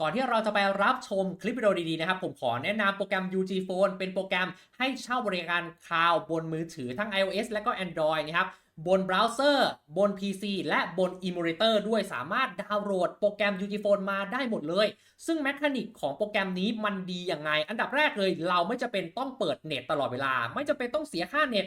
ก่อนที่เราจะไปรับชมคลิปวิดีโอดีๆนะครับ ผมขอแนะนำโปรแกรม UG Phone เป็นโปรแกรมให้เช่าบริการคลาวด์บนมือถือทั้ง iOS และก็ Android นะครับบนเบราว์เซอร์ บน PC และบน Emulator ด้วยสามารถดาวน์โหลดโปรแกรม UG Phone มาได้หมดเลย ซึ่งแมคานิกของโปรแกรมนี้มันดียังไง อันดับแรกเลยเราไม่จะเป็นต้องเปิดเน็ตตลอดเวลา ไม่จะเป็นต้องเสียค่าเน็ต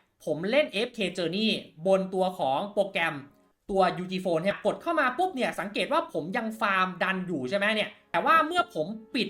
ผมเล่น FK Journey บนตัวของโปรแกรมตัว UG Phone เนี่ยกดเข้ามาปุ๊บเนี่ยสังเกตว่าผมยังฟาร์มดันอยู่ใช่ไหมเนี่ยแต่ว่าเมื่อผมปิด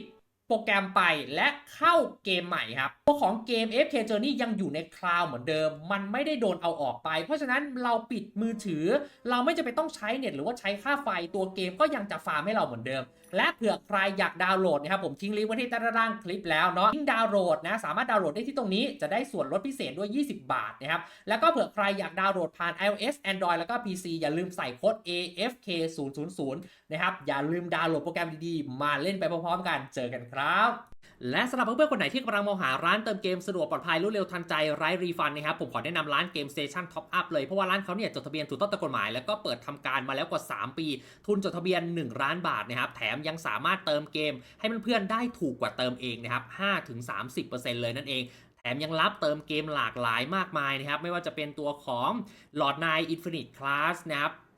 โปรแกรมไปและเข้าเกมใหม่ครับตัวของเกม FK Journey ยังอยู่ในคลาวด์เหมือนเดิม มันไม่ได้โดนเอาออกไป เพราะฉะนั้นเราปิดมือถือ เราไม่จะไปต้องใช้เน็ตหรือว่าใช้ค่าไฟตัวเกมก็ยังจะฟาร์มให้เราเหมือนเดิม และเผื่อใครอยากดาวน์โหลดนะครับผมทิ้งลิงก์ไว้ที่ใต้ด้านคลิปแล้วเนาะลิงดาวน์โหลดนะสามารถดาวน์โหลดได้ที่ตรงนี้จะได้ส่วนลดพิเศษด้วย 20 บาทนะครับแล้วก็เผื่อใครอยากดาวน์โหลดผ่าน iOS Android แล้วก็ PC อย่าลืมใส่โค้ด AFK 0 0 0นะครับอย่าลืมดาวน์โหลดโปรแกรมดีๆมาเล่นไปพร้อมๆกันเจอกันครับและสำหรับเพื่อนๆคนไหนที่กำลังมองหาร้านเติมเกมสะดวกปลอดภัยรวดเร็วทันใจไร้รีฟันนะครับผมขอแนะนำร้านเกม Station Top Up เลย เพราะว่าร้านเขาเนี่ยจดทะเบียนถูกต้องตามกฎหมาย แล้วก็เปิดทำการมาแล้วกว่า 3 ปี ทุนจดทะเบียน 1 ล้านบาทนะครับแถมยังสามารถเติมเกม ให้เพื่อนๆได้ถูกกว่าเติมเองนะครับ5-30%เลยนั่นเองแถมยังรับเติมเกมหลากหลายมากมายนะครับ ไม่ว่าจะเป็นตัวของ Lord Knight Infinite Class นะครับ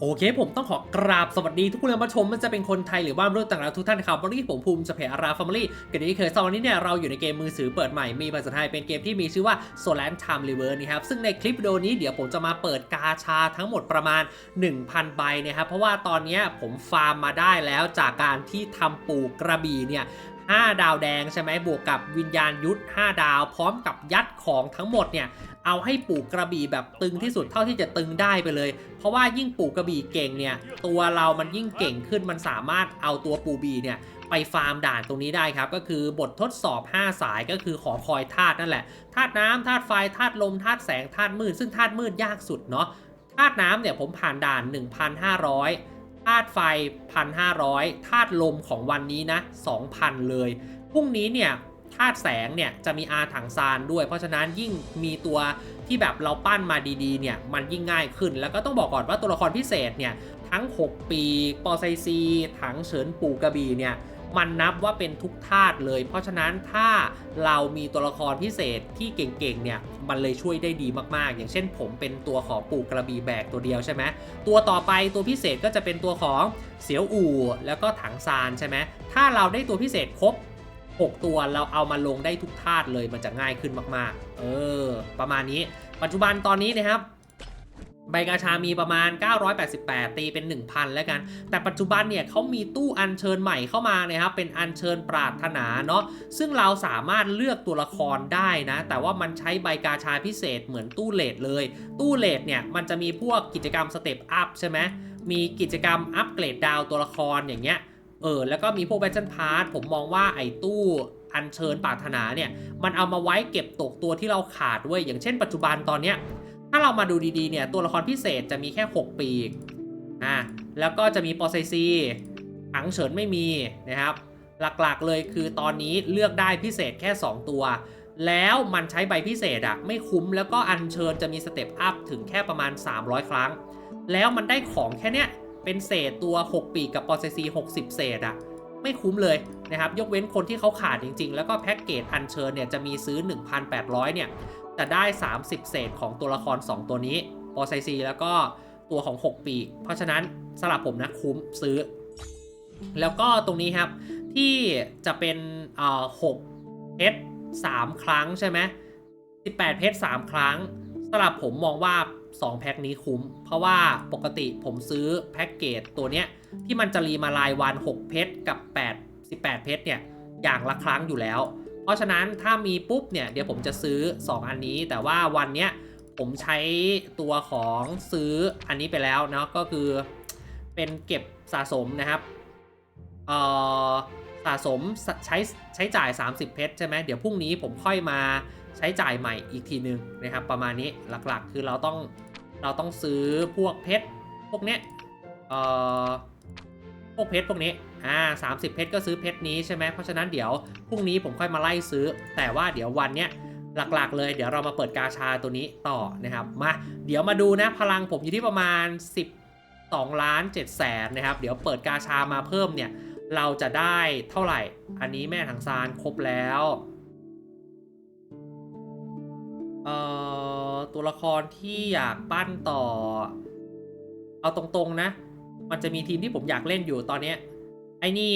โอเค ผมต้องขอกราบสวัสดีทุกคนที่มาชมมันจะเป็นคนไทยหรือว่าเรื่องต่างๆทุกท่านครับวันนี้ผมภูมิสเปอาราฟาร์มลี่กันนี้เคยสอนนี้เนี่ยเราอยู่ในเกมมือถือเปิดใหม่มีภาษาไทยเป็นเกมที่มีชื่อว่า Solar Time River นะครับซึ่งในคลิปวิดีโอนี้เดี๋ยวผมจะมาเปิดกาชาทั้งหมดประมาณ 1,000 ใบนะครับเพราะว่าตอนนี้ผมฟาร์มมาได้แล้วจากการที่ทำปูกระบี่เนี่ย 5 ดาวแดงใช่ไหมบวกกับวิญญาณยุทธ 5 ดาว พร้อมกับยัดของทั้งหมดเนี่ยเอาให้ปลูกกระบี่แบบตึงที่สุดเท่าที่จะตึงได้ไปเลย เพราะว่ายิ่งปลูกกระบี่เก่งเนี่ย ตัวเรามันยิ่งเก่งขึ้นมันสามารถเอาตัวปูบีเนี่ยไปฟาร์มด่านตรงนี้ได้ครับ ก็คือบททดสอบ 5 สายก็คือขอคอยธาตุนั่นแหละธาตุน้ำธาตุไฟธาตุลมธาตุแสงธาตุมืดซึ่งธาตุมืดยากสุดเนาะธาตุน้ำเนี่ยผมผ่านด่าน 1,500 ธาตุไฟ 1,500ธาตุลมของวันนี้นะ 2,000 เลย พรุ่งนี้เนี่ยธาตุแสงเนี่ยจะมีอาถังซานด้วย เพราะฉะนั้นยิ่งมีตัวที่แบบเราปั้นมาดีๆเนี่ยมันยิ่งง่ายขึ้น แล้วก็ต้องบอกก่อนว่าตัวละครพิเศษเนี่ยทั้ง 6 ปี ปอไซซี ถังเฉินปูกระบีเนี่ย มันนับว่าเป็นทุกธาตุเลย เพราะฉะนั้นถ้าเรามีตัวละครพิเศษที่เก่งๆเนี่ยมันเลยช่วยได้ดีมากๆ อย่างเช่นผมเป็นตัวของปูกระบี่แบกตัวเดียวใช่ไหมตัวต่อไปตัวพิเศษก็จะเป็นตัวของเสียวอู่แล้วก็ถังซานใช่ไหมถ้าเราได้ตัวพิเศษครบ6 ตัวเราเอามาลงได้ทุกธาตุเลยมันจะง่ายขึ้นมากๆ เออ ประมาณนี้ ปัจจุบันตอนนี้นะครับ ใบกาชามีประมาณ 988 ตีเป็น 1,000 แล้วกัน แต่ปัจจุบันเนี่ยเขามีตู้อัญเชิญใหม่เข้ามานะครับ เป็นอัญเชิญปรารถนาเนาะ ซึ่งเราสามารถเลือกตัวละครได้นะ แต่ว่ามันใช้ใบกาชาพิเศษเหมือนตู้เลดเลย ตู้เลดเนี่ยมันจะมีพวกกิจกรรมสเต็ปอัพใช่ไหม มีกิจกรรมอัปเกรดดาวตัวละครอย่างเงี้ย เออ แล้วก็มีพวกแบทเทิลพาร์ทผมมองว่าไอ้ตู้อัญเชิญปรารถนาเนี่ย มันเอามาไว้เก็บตกตัวที่เราขาดด้วย อย่างเช่น ปัจจุบันตอนเนี้ย ถ้าเรามาดูดีๆเนี่ยตัวละครพิเศษจะมีแค่ 6 ปีกอะแล้วก็จะมีปอไซซีถังเฉินไม่มีนะครับ หลักๆเลยคือตอนนี้เลือกได้พิเศษแค่ 2 ตัว แล้วมันใช้ใบพิเศษอะไม่คุ้มแล้วก็อัญเชิญจะมีสเต็ปอัพถึงแค่ประมาณ 300 ครั้ง แล้วมันได้ของแค่เนี้ยเป็นเศษตัว 6 ปีกกับปอไซซี60 เศษอะไม่คุ้มเลยนะครับ ยกเว้นคนที่เขาขาดจริง ๆ แล้วก็แพ็กเกจอัญเชิญเนี่ยจะมีซื้อ 1,800 เนี่ย จะได้ 30 เศษของตัวละคร 2 ตัวนี้ปอไซซีแล้วก็ตัวของ 6 ปี เพราะฉะนั้นสำหรับผมนะคุ้มซื้อ แล้วก็ตรงนี้ครับ ที่จะเป็นเอ่อ6เพชร3ครั้งใช่ไหม18เพชร3ครั้งสำหรับผมมองว่า 2 แพ็คนี้คุ้ม เพราะว่าปกติผมซื้อแพ็กเกจตัวเนี้ย ที่มันจะรีมารายวัน 6 เพชรกับ 8 18 เพชรเนี่ย อย่างละครั้งอยู่แล้ว เพราะฉะนั้นถ้ามีปุ๊บเนี่ยเดี๋ยวผมจะซื้อ 2 อันนี้ แต่ว่าวันเนี้ยผมใช้ตัวของซื้ออันนี้ไปแล้วเนาะก็คือเป็นเก็บสะสมนะครับเอ่อสะสมใช้ใช้จ่าย 30 เพชรใช่ไหมเดี๋ยวพรุ่งนี้ผมค่อยมาใช้จ่ายใหม่อีกทีนึงนะครับ ประมาณนี้หลักๆ คือเราต้องเราต้องซื้อพวกเพชรพวกเนี้ยเอ่อ พวกเพชรพวกนี้ อ่า30เพชรก็ซื้อเพชรนี้ใช่ไหมเพราะฉะนั้นเดี๋ยวพรุ่งนี้ผมค่อยมาไล่ซื้อ แต่ว่าเดี๋ยววันเนี้ยหลักๆ เลยเดี๋ยวเรามาเปิดกาชาตัวนี้ต่อนะครับ มาเดี๋ยวมาดูนะพลังผมอยู่ที่ประมาณ 12 ล้าน7แสนนะครับ เดี๋ยวเปิดกาชามาเพิ่มเนี่ย เราจะได้เท่าไหร่ อันนี้แม่ถังซานครบแล้วเอ่อตัวละครที่อยากปั้นต่อ เอาตรงๆนะ มันจะมีทีมที่ผมอยากเล่นอยู่ตอนเนี้ย ไอ้นี่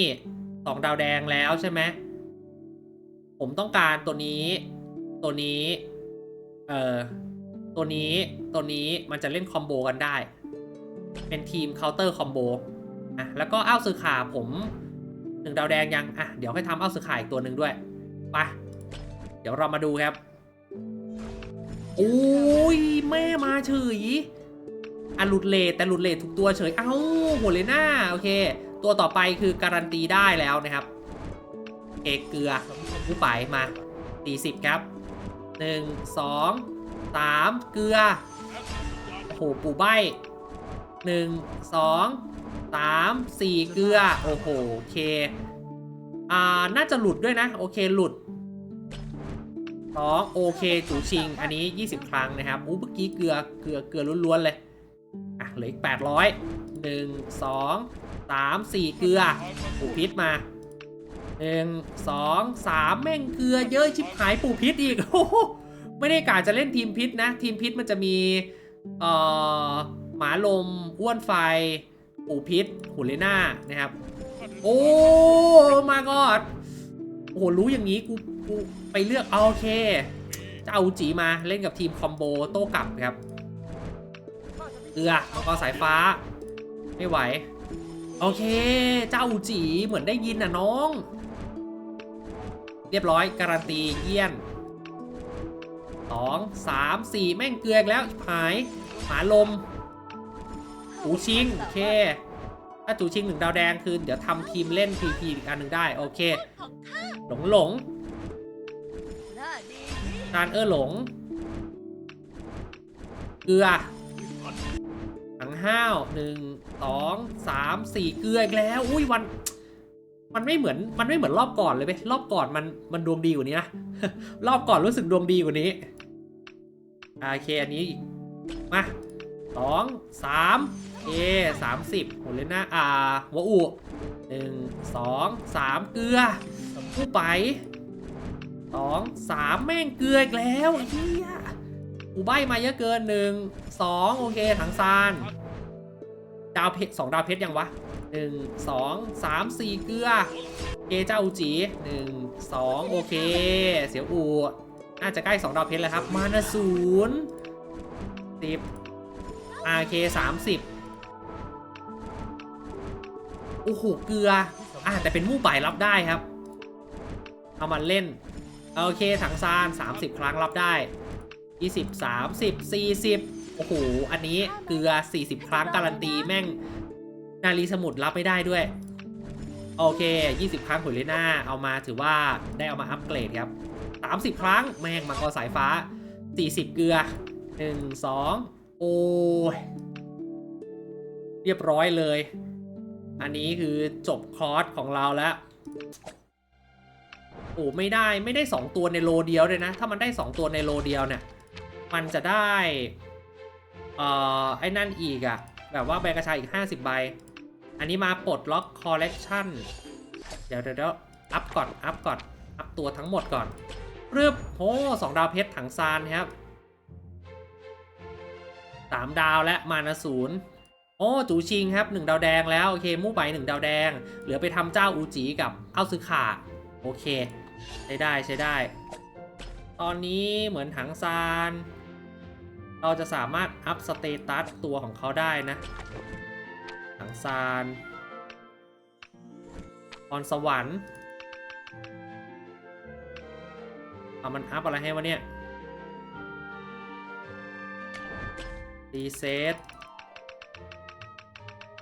สองดาวแดงแล้วใช่ไหม ผมต้องการตัวนี้ ตัวนี้ เอ่อ ตัวนี้ ตัวนี้มันจะเล่นคอมโบกันได้ เป็นทีมเคาน์เตอร์คอมโบ อะ แล้วก็อ้าวซื้อขาผมหนึ่งดาวแดงยัง อะ เดี๋ยวให้ทำอ้าวซื้อขาอีกตัวหนึ่งด้วยไปเดี๋ยวเรามาดูครับ โอ้ย แม่มาเฉย อะหลุดเลทแต่หลุดเลททุกตัวเฉย เอ้าโหเลยน้าโอเค ตัวต่อไปคือการันตีได้แล้วนะครับ เอกเกลือผู้ไปมา40ครับ1 2 3เกลือโอ้โหปูใบหนึ่งสองสามสี่เกลือ โอ้โหโอเค อ่า น่าจะหลุดด้วยนะ โอเคหลุดสองโอเค จูชิง อันนี้ 20 ครั้งนะครับอู้เมื่อกี้เกลือเกลือเกลือล้วนๆเลย อะเหลืออีก800หนึ่งสองสามสี่เกลือปูพิษมาหนึ่งสองสามแม่งเกลือเยอะชิบหายปูพิษอีกโอ้โหไม่ได้กะจะเล่นทีมพิษนะ ทีมพิษมันจะมีเอ่อหมาลมอ้วนไฟ ปูพิษหูเลน่านะครับ โอ้มากอดโอ้โหรู้อย่างนี้กูกูไปเลือกเอาโอเค จะเอาจีมาเล่นกับทีมคอมโบโต้กลับครับ เกลือมังกรสายฟ้า ไม่ไหว โอเค เจ้าจีเหมือนได้ยินน่ะน้อง เรียบร้อยการันตีเยี่ยนสองสามสี่แม่งเกลือกแล้วหายหาลมจูชิง โอเค ถ้าจูชิงหนึ่งดาวแดงคือ เดี๋ยวทำทีมเล่น PP อีกอันหนึ่งได้ โอเค หลงหลงนาดีตานเออหลง เกลือ ห้าวหนึ่งสองสามสี่เกลืออีกแล้ว อุ้ยวัน มันไม่เหมือนมันไม่เหมือนรอบก่อนเลยไหมรอบก่อนมันมันดวงดีกว่านี้นะรอบก่อนรู้สึกดวงดีกว่านี้โอเคอันนี้อีกมาสองสามเคสามสิบโหเลยนะอ่าหัวอุหนึ่งสองสามเกลือผู้ไปสองสามแม่งเกลืออีกแล้วไอ้เฮียกูใบมาเยอะเกินหนึ่งสองโอเคถังซาน ดาวเพชรสองดาวเพชรยังวะหนึ่งสองสามสี่เกลือเกเจ้าอูจีหนึ่งสองโอเค เสียวอูน่าจะใกล้สองดาวเพชรแล้วครับ มานะศูนย์สิบ RK 30โอ้โหเกลืออ่าแต่เป็นมู่บ่ายรับได้ครับ เอามาเล่น โอเคถังซาน30 ครั้งรับได้ 20 30 40 อ้โห อันนี้เกลือ 40 ครั้งการันตีแม่ง นาลีสมุดรับไม่ได้ด้วย โอเค 20 ครั้งหุยเลน่าเอามาถือว่าได้เอามาอัปเกรดครับ 30 ครั้งแม่งมังกรสายฟ้า 40 เกลือ 1 2 โอ้ยเรียบร้อยเลย อันนี้คือจบคอร์สของเราแล้วโอ้ไม่ได้ไม่ได้ 2 ตัวในโลเดียวเลยนะ ถ้ามันได้ 2 ตัวในโลเดียวเนี่ย มันจะได้ เอ่อไอ้นั่นอีกอะแบบว่าใบกระชายอีก 50 ใบ อันนี้มาปลดล็อกคอลเลกชันเดี๋ยวเดี๋ยวอัพก่อน อัพก่อน อัพตัวทั้งหมดก่อนรึบโอ้สองดาวเพชรถังซานครับสามดาวและมานาศูนย์โอ้จูชิงครับหนึ่งดาวแดงแล้ว โอเคมู่ไปหนึ่งดาวแดง เหลือไปทำเจ้าอูจีกับเอาซึขาโอเค ใช้ได้ใช้ได้ ตอนนี้เหมือนถังซาน เราจะสามารถอัพสเตตัสตัวของเขาได้นะถังซานพรสวรรค์เอามันอัพอะไรให้วะเนี่ยรีเซ็ต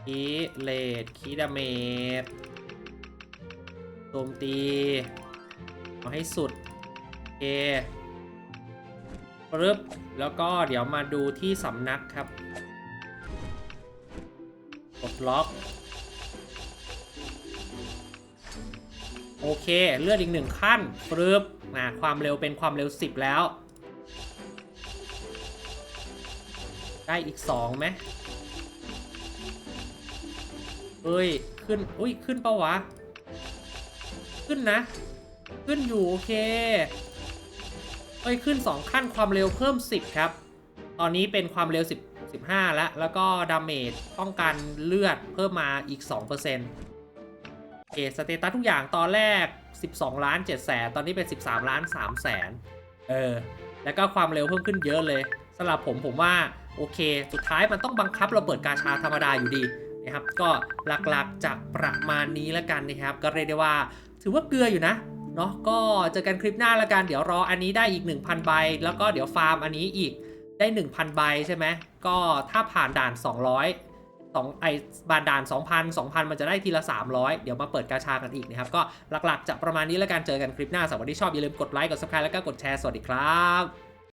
คีเลดคีดาเมจโจมตี เอาให้สุดโอเค ปึ๊บแล้วก็เดี๋ยวมาดูที่สำนักครับกดล็อก โอเค เลือดอีกหนึ่งขั้นปึ๊บนะความเร็วเป็นความเร็ว 10 แล้ว ได้อีก2ไหมเอ้ย ขึ้น อุ้ย ขึ้นปะวะ ขึ้นนะ ขึ้นอยู่ โอเค เอ้ยขึ้น 2 ขั้นความเร็วเพิ่ม 10 ครับ ตอนนี้เป็นความเร็ว 10 15 แล้ว แล้วก็ดาเมจป้องกันเลือดเพิ่มมาอีก2%โอเคสเตตัสทุกอย่างตอนแรก 12 ล้าน7แสนตอนนี้เป็น 13 ล้าน3แสนเออ แล้วก็ความเร็วเพิ่มขึ้นเยอะเลยสำหรับผมผมว่าโอเค สุดท้ายมันต้องบังคับเราเปิดกาชาธรรมดาอยู่ดีนะครับ ก็หลักๆจากประมาณนี้แล้วกันนะครับ ก็เรียกได้ว่าถือว่าเกลืออยู่นะ เนาะก็เจอกันคลิปหน้าละกันเดี๋ยวรออันนี้ได้อีก 1,000 ใบ แล้วก็เดี๋ยวฟาร์มอันนี้อีกได้ 1,000 ใบใช่ไหมก็ถ้าผ่านด่าน 200 2ไอบานด่าน 2,000 2,000 มันจะได้ทีละ 300 เดี๋ยวมาเปิดกาชากันอีกนะครับ ก็หลักๆจะประมาณนี้ละกันเจอกันคลิปหน้าสำหรับวันที่ชอบอย่าลืมกดไลค์กด subscribe แล้วก็กดแชร์สวัสดีครับ